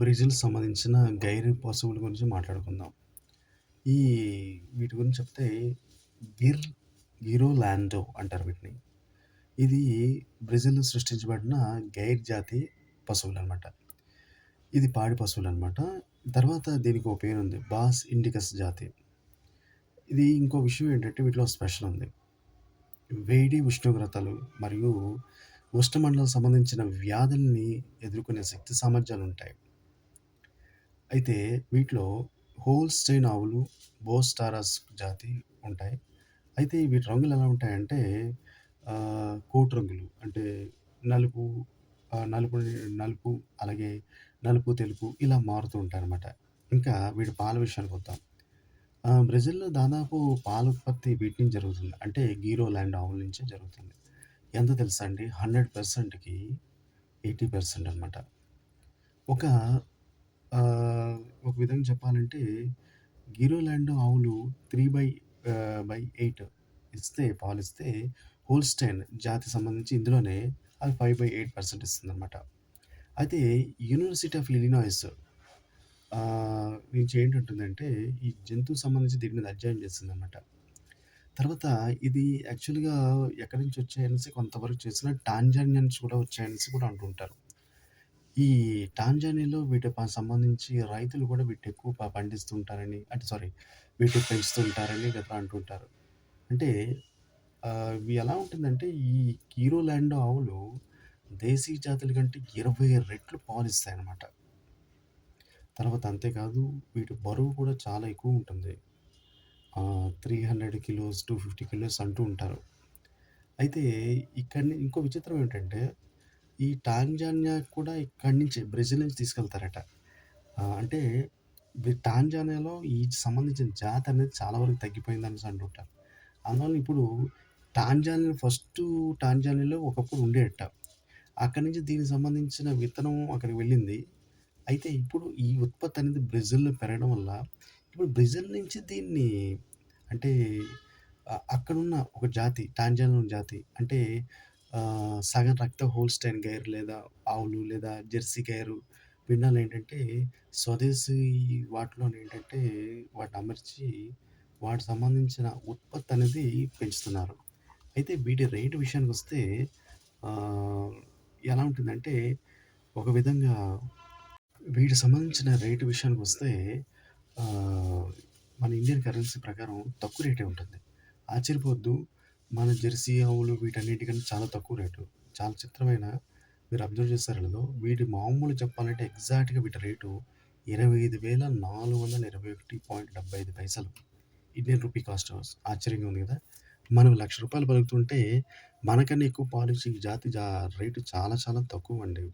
Brazil సంబంధించిన గైరీ పశువుల గురించి మాట్లాడుకుందాం. ఈ వీటి గురించి చెప్తే గిర్ గిరోలాండో అంటారు వీటిని. ఇది బ్రెజిల్ సృష్టించబడిన గైర్ జాతి పశువులు అనమాట ఇది పాడి పశువులు అనమాట తర్వాత దీనికి ఓపెయిన్ ఉంది బాస్ ఇండికస్ జాతి. ఇది ఇంకో విషయం ఏంటంటే వీటిలో స్పెషల్ ఉంది. వేడి ఉష్ణోగ్రతలు మరియు ఉష్ణమండలం సంబంధించిన వ్యాధుల్ని ఎదుర్కొనే శక్తి సామర్థ్యాలు ఉంటాయి అయితే వీటిలో హోల్‌స్టైన్ ఆవులు, బోస్టారస్ జాతి ఉంటాయి. అయితే వీటి రంగులు ఎలా ఉంటాయంటే ఆహ్, కోటు రంగులు అంటే నలుపు నలుపు నలుపు అలాగే నలుపు, తెలుపు ఇలా మారుతూ ఉంటాయన్నమాట. ఇంకా వీటి పాల విషయానికొద్దాం. ఆహ్, బ్రెజిల్‌లో దాదాపు పాల ఉత్పత్తి వీటి నుంచి జరుగుతుంది. అంటే గీరోలాండ్ ఆవుల నుంచే జరుగుతుంది. ఎంత తెలుసా అండి? హండ్రెడ్ పర్సెంట్కి ఎయిటీ పర్సెంట్ అనమాట. ఒక ఒక విధంగా చెప్పాలంటే గీరోలాండ్ ఆవులు త్రీ బై బై ఎయిట్ ఇస్తే పాలిస్తే హోల్‌స్టైన్ జాతి సంబంధించి ఇందులోనే అది 5/8% ఇస్తుందనమాట. అయితే యూనివర్సిటీ ఆఫ్ ఇలినాయిస్ నుంచి ఏంటంటుందంటే ఈ జంతు సంబంధించి దీని మీద అధ్యయనం చేసిందనమాట. తర్వాత ఇది యాక్చువల్‌గా ఎక్కడి నుంచి వచ్చాయనేసి కొంతవరకు చేసిన టాంజానియా నుంచి కూడా వచ్చాయనేసి కూడా అంటుంటారు. ఈ టాంజానియాలో వీటి ప సంబంధించి రైతులు కూడా వీటిని ఎక్కువ ప పండిస్తూ ఉంటారని అంటే సారీ వీటిని పెంచుతుంటారని గట్రా అంటుంటారు. అంటే ఆహ్, ఇవి ఎలా ఉంటుందంటే ఈ గీరోలాండ్ ఆవులు దేశీ జాతుల కంటే 20 రెట్లు పాలిస్తాయన్నమాట. తర్వాత అంతేకాదు వీటి బరువు కూడా చాలా ఎక్కువ ఉంటుంది. ఆహ్, 300 కిలోస్, 250 కిలోస్ అంటూ ఉంటారు. అయితే ఇక్కడనే ఇంకో విచిత్రం ఏంటంటే ఈ టాంజానియా కూడా ఇక్కడి నుంచి బ్రెజిల్ నుంచి తీసుకెళ్తారట. అంటే టాంజానియాలో ఈ సంబంధించిన జాతి అనేది చాలా వరకు తగ్గిపోయిందనేసి అంటుంటారు. అందువల్ల ఇప్పుడు టాంజానియా ఫస్ట్ టాంజానియాలో ఒకప్పుడు ఉండేట అక్కడి నుంచి దీనికి సంబంధించిన విత్తనం అక్కడికి వెళ్ళింది. అయితే ఇప్పుడు ఈ ఉత్పత్తి అనేది బ్రెజిల్‌లో పెరగడం వల్ల ఇప్పుడు బ్రెజిల్ నుంచి దీన్ని అంటే అక్కడున్న ఒక జాతి టాంజానియా జాతి అంటే సగం రక్త హోల్‌స్టైన్ గైర్ లేదా ఆవులు లేదా జెర్సీ గైరు పిండాలేంటంటే స్వదేశీ వాటిలోనేంటంటే వాటిని అమర్చి వాటికి సంబంధించిన ఉత్పత్తి అనేది పెంచుతున్నారు. అయితే వీటి రేటు విషయానికి వస్తే ఎలా ఉంటుందంటే ఒక విధంగా వీటికి సంబంధించిన రేటు విషయానికి వస్తే మన ఇండియన్ కరెన్సీ ప్రకారం తక్కువ రేటే ఉంటుంది. ఆశ్చర్యపోద్దు మన జెర్సీ ఆవులు వీటన్నిటికన్నా చాలా తక్కువ రేటు. చాలా చిత్రమైన మీరు అబ్జర్వ్ చేస్తారో లేదో వీటి మామూలు చెప్పాలంటే ఎగ్జాక్ట్‌గా వీటి రేటు 25,421.75 ఇండియన్ రూపీ కాస్ట్ ఆశ్చర్యంగా ఉంది కదా! మనం లక్ష రూపాయలు పలుకుతుంటే మనకన్నా ఎక్కువ పాలిచ్చే ఈ జాతి జా రేటు చాలా చాలా తక్కువ అండి